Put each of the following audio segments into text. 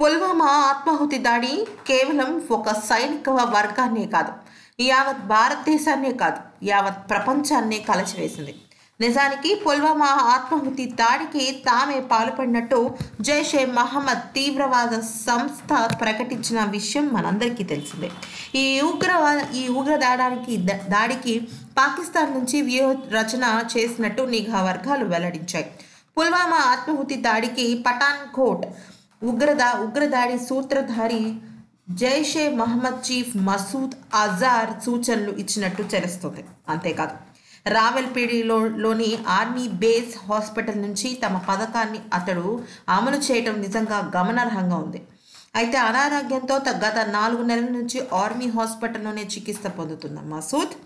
పుల్వామా ఆత్మాహుతి దాడి కేవలం ఒక సైనిక వర్గాన్నే కాదు యావత్ భారతదేశాన్నే కాదు యావత్ ప్రపంచాన్నే కలచివేసింది. నిజానికి పుల్వామా ఆత్మాహుతి దాడికి తామే పాల్పడినట్టు జైషే మహమ్మద్ తీవ్రవాద సంస్థ ప్రకటించిన విషయం మనందరికీ తెలిసిందే. ఈ ఉగ్రవాద ఈ ఉగ్రదాడానికి ద- దాడికి పాకిస్తాన్ నుంచి వ్యూహ రచన చేసినట్టు నిఘా వర్గాలు వెల్లడించాయి. పుల్వామా ఆత్మాహుతి దాడికి పఠాన్ కోట్ ఉగ్రదా ఉగ్రదాడి సూత్రధారి జైషే మహమ్మద్ చీఫ్ మసూద్ అజార్ సూచనలు ఇచ్చినట్టు తెలుస్తుంది. అంతేకాదు రావెల్పీడిలోని లోని ఆర్మీ బేస్ హాస్పిటల్ నుంచి తమ పథకాన్ని అతడు అమలు చేయటం నిజంగా గమనార్హంగా ఉంది. అయితే అనారోగ్యంతో గత నాలుగు నెలల నుంచి ఆర్మీ హాస్పిటల్లోనే చికిత్స పొందుతున్న మసూద్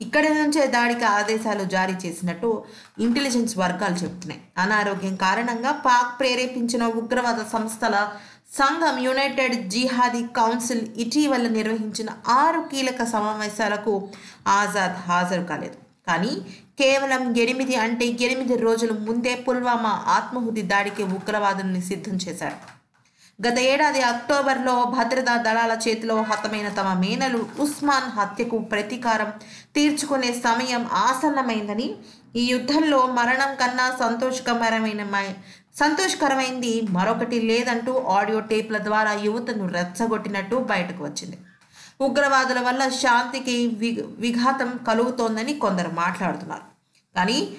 ఇక్కడి నుంచే దాడికి ఆదేశాలు జారీ చేసినట్టు ఇంటెలిజెన్స్ వర్గాలు చెబుతున్నాయి. అనారోగ్యం కారణంగా పాక్ ప్రేరేపించిన ఉగ్రవాద సంస్థల సంఘం యునైటెడ్ జిహాదీ కౌన్సిల్ ఇటీవల నిర్వహించిన ఆరు కీలక సమావేశాలకు ఆజాద్ హాజరు కాలేదు. కానీ కేవలం ఎనిమిది అంటే ఎనిమిది రోజుల ముందే పుల్వామా ఆత్మహుతి దాడికి ఉగ్రవాదుల్ని సిద్ధం చేశారు. గత ఏడాది అక్టోబర్లో భద్రతా దళాల చేతిలో హతమైన తమ మేనలు ఉస్మాన్ హత్యకు ప్రతీకారం తీర్చుకునే సమయం ఆసన్నమైందని ఈ యుద్ధంలో మరణం కన్నా సంతోషకరమైన మై- సంతోషకరమైంది మరొకటి లేదంటూ ఆడియో టేప్ల ద్వారా యువతను రెచ్చగొట్టినట్టు బయటకు వచ్చింది. ఉగ్రవాదుల వల్ల శాంతికి వి విఘాతం కలుగుతోందని కొందరు మాట్లాడుతున్నారు. కానీ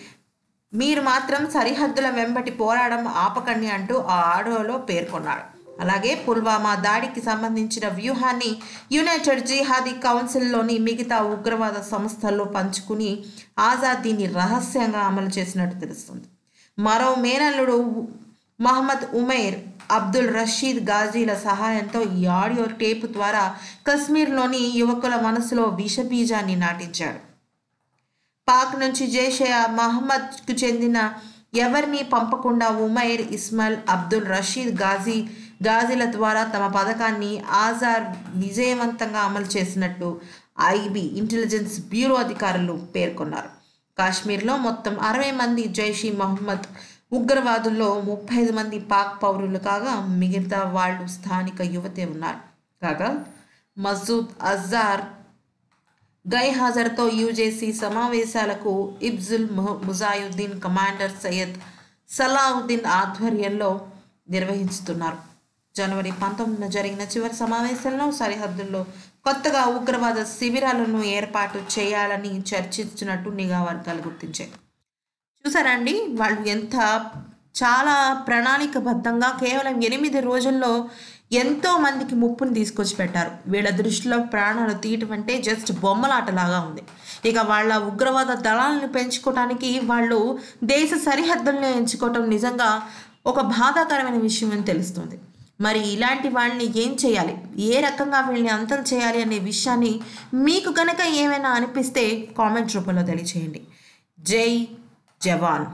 మీరు మాత్రం సరిహద్దుల వెంబటి పోరాడం ఆపకండి అంటూ ఆ ఆడియోలో పేర్కొన్నాడు అలాగే పుల్వామా దాడికి సంబంధించిన వ్యూహాన్ని యునైటెడ్ జిహాదీ కౌన్సిల్లోని మిగతా ఉగ్రవాద సంస్థల్లో పంచుకుని ఆజాద్ దీన్ని రహస్యంగా అమలు చేసినట్టు తెలుస్తుంది. మరో మేనల్లుడు మహమ్మద్ ఉమైర్ అబ్దుల్ రషీద్ గాజీల సహాయంతో ఈ ఆడియో టేప్ ద్వారా కశ్మీర్లోని యువకుల మనసులో విషబీజాన్ని నాటించాడు. పాక్ నుంచి జైషే మహమ్మద్కు చెందిన ఎవరిని పంపకుండా ఉమైర్ ఇస్మాయిల్ అబ్దుల్ రషీద్ గాజీ గాజీల ద్వారా తమ పథకాన్ని ఆజార్ విజయవంతంగా అమలు చేసినట్టు ఐబీ ఇంటెలిజెన్స్ బ్యూరో అధికారులు పేర్కొన్నారు. కాశ్మీర్లో మొత్తం అరవై మంది జైషీ మహమ్మద్ ఉగ్రవాదుల్లో ముప్పై ఐదు మంది పాక్ పౌరులు కాగా మిగతా వాళ్ళు స్థానిక యువతే ఉన్నారు. కాగా మసూద్ అజార్ గైహాజర్తో యూజేసీ సమావేశాలకు ఇబ్జుల్ ముజాయుద్దీన్ కమాండర్ సయ్యద్ సలావుద్దీన్ ఆధ్వర్యంలో నిర్వహిస్తున్నారు. జనవరి పంతొమ్మిదిన జరిగిన చివరి సమావేశంలో సరిహద్దుల్లో కొత్తగా ఉగ్రవాద శిబిరాలను ఏర్పాటు చేయాలని చర్చించినట్టు నిఘా వర్గాలు గుర్తించాయి. చూసారండి వాళ్ళు ఎంత చాలా ప్రణాళికబద్ధంగా కేవలం ఎనిమిది రోజుల్లో ఎంతో మందికి ముప్పును తీసుకొచ్చి పెట్టారు. వీళ్ళ దృష్టిలో ప్రాణాలు తీయటం అంటే జస్ట్ బొమ్మలాటలాగా ఉంది. ఇక వాళ్ళ ఉగ్రవాద దళాలను పెంచుకోవటానికి వాళ్ళు దేశ సరిహద్దుల్ని ఎంచుకోవటం నిజంగా ఒక బాధాకరమైన విషయం అని తెలుస్తుంది. మరి ఇలాంటి వాళ్ళని ఏం చేయాలి? ఏ రకంగా వీళ్ళని అంతం చేయాలి అనే విషయాన్ని మీకు కనుక ఏమైనా అనిపిస్తే కామెంట్ రూపంలో తెలియచేయండి. జై జవాన్.